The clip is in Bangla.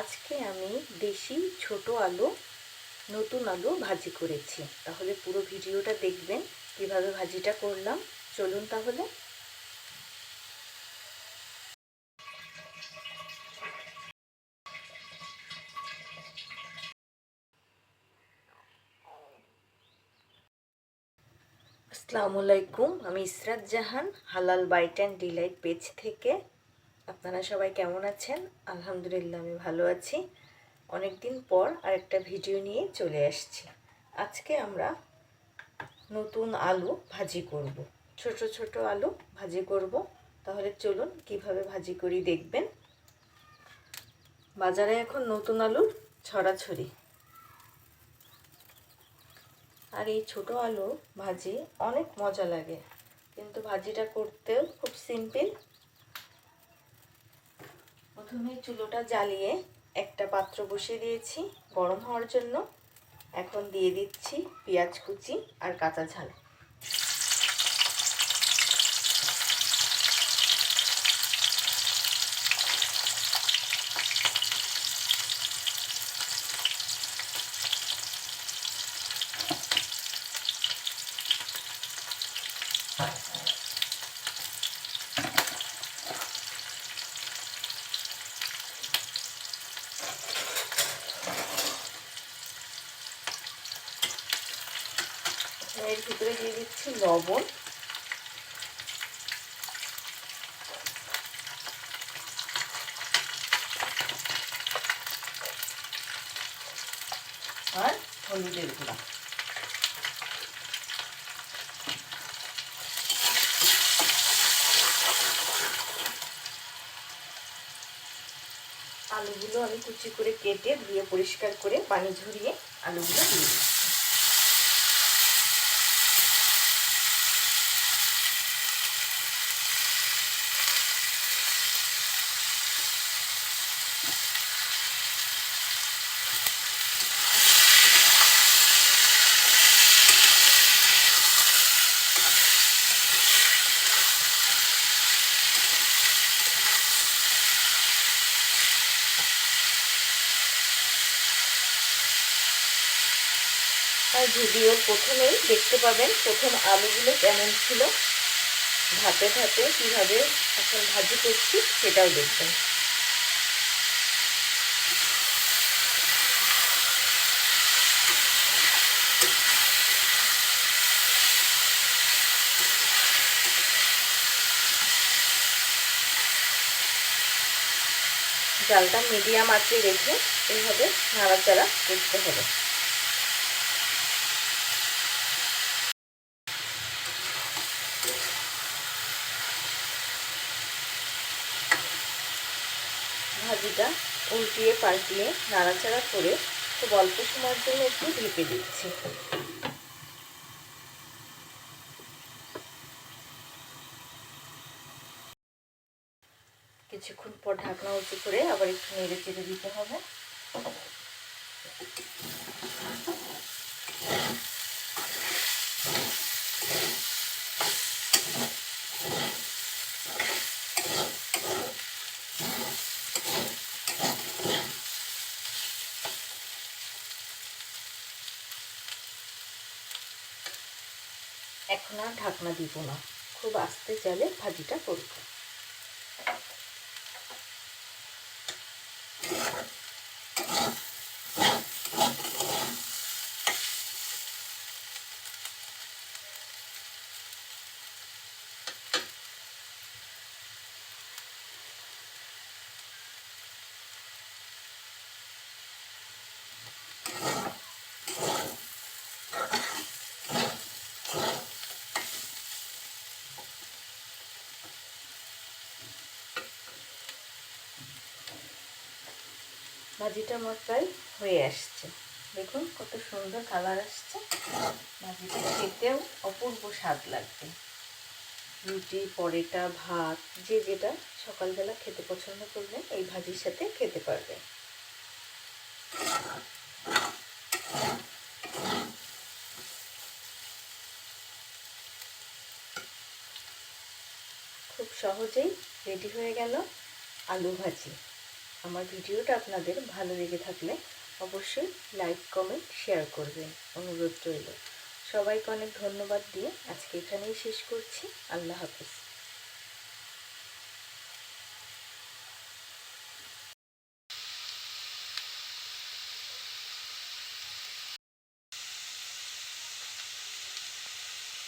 আজকে আমি দেশি ছোট আলু, নতুন আলু ভাজি করেছি। তাহলে পুরো ভিডিওটা দেখবেন, কীভাবে ভাজিটা করলাম। চলুন তাহলে। আসসালামু আলাইকুম, আমি ইসরাত জাহান, হালাল বাইট অ্যান্ড ডিলাইট পেজ থেকে আপনারা সবাই কেমন আছেন? আলহামদুলিল্লাহ, আমি ভালো আছি। অনেক দিন পর আরেকটা ভিডিও নিয়ে চলে আসছি। আজকে আমরা নতুন আলু ভাজি করব। ছোট ছোট আলু ভাজি করব। তাহলে চলুন কীভাবে ভাজি করি দেখবেন। বাজারে এখন নতুন আলুর ছড়াছড়ি। আর এই ছোট আলু ভাজি অনেক মজা লাগে। কিন্তু ভাজিটা করতেও খুব সিম্পল প্রথমে চুলোটা জ্বালিয়ে একটা পাত্র বসিয়ে দিয়েছি গরম হওয়ার জন্য। এখন দিয়ে দিচ্ছি পেঁয়াজ কুচি আর কাঁচা ঝাল। এর ভিতরে দিয়ে দিচ্ছি লবণ। আর হলুদের গুঁড়া। আলুগুলো আমি কুচি করে কেটে ধুয়ে পরিষ্কার করে পানি ঝরিয়ে আলুগুলো দিয়ে দিচ্ছি। আর ভিডিওর প্রথমেই দেখতে পাবেন প্রথম আলুগুলো কেমন ছিল। ধাপে ধাপে কীভাবে এখন ভাজি করছি সেটাও দেখবেন। জালটা মিডিয়াম আঁচে রেখে এইভাবে নাড়াচাড়া করতে হবে। ভাজিটা উল্টিয়ে, পাল্টিয়ে নাড়াচাড়া করে খুব অল্প সময়ের জন্য একটু ঢেকে দিচ্ছি। কিছুক্ষণ পর ঢাকনা উঁচু করে আবার একটু নেড়ে চেড়ে দিতে হবে। এখন আর ঢাকনা দিব না। খুব আস্তে চালে ভাজিটা করব। ভাজিটা আমার প্রায় হয়ে আসছে। দেখুন কত সুন্দর কালার আসছে। ভাজিটা খেতেও অপূর্ব স্বাদ লাগবে। রুটি, পরেটা, ভাত, যে যেটা সকালবেলা খেতে পছন্দ করবেন এই ভাজির সাথে খেতে পারবে খুব সহজেই রেডি হয়ে গেল আলু ভাজি। আমার ভিডিওটা আপনাদের ভালো লেগে থাকলে অবশ্যই লাইক, কমেন্ট, শেয়ার করবেন। অনুরোধ রইল। সবাইকে অনেক ধন্যবাদ দিয়ে আজকে এখানেই শেষ করছি। আল্লাহ হাফিজ।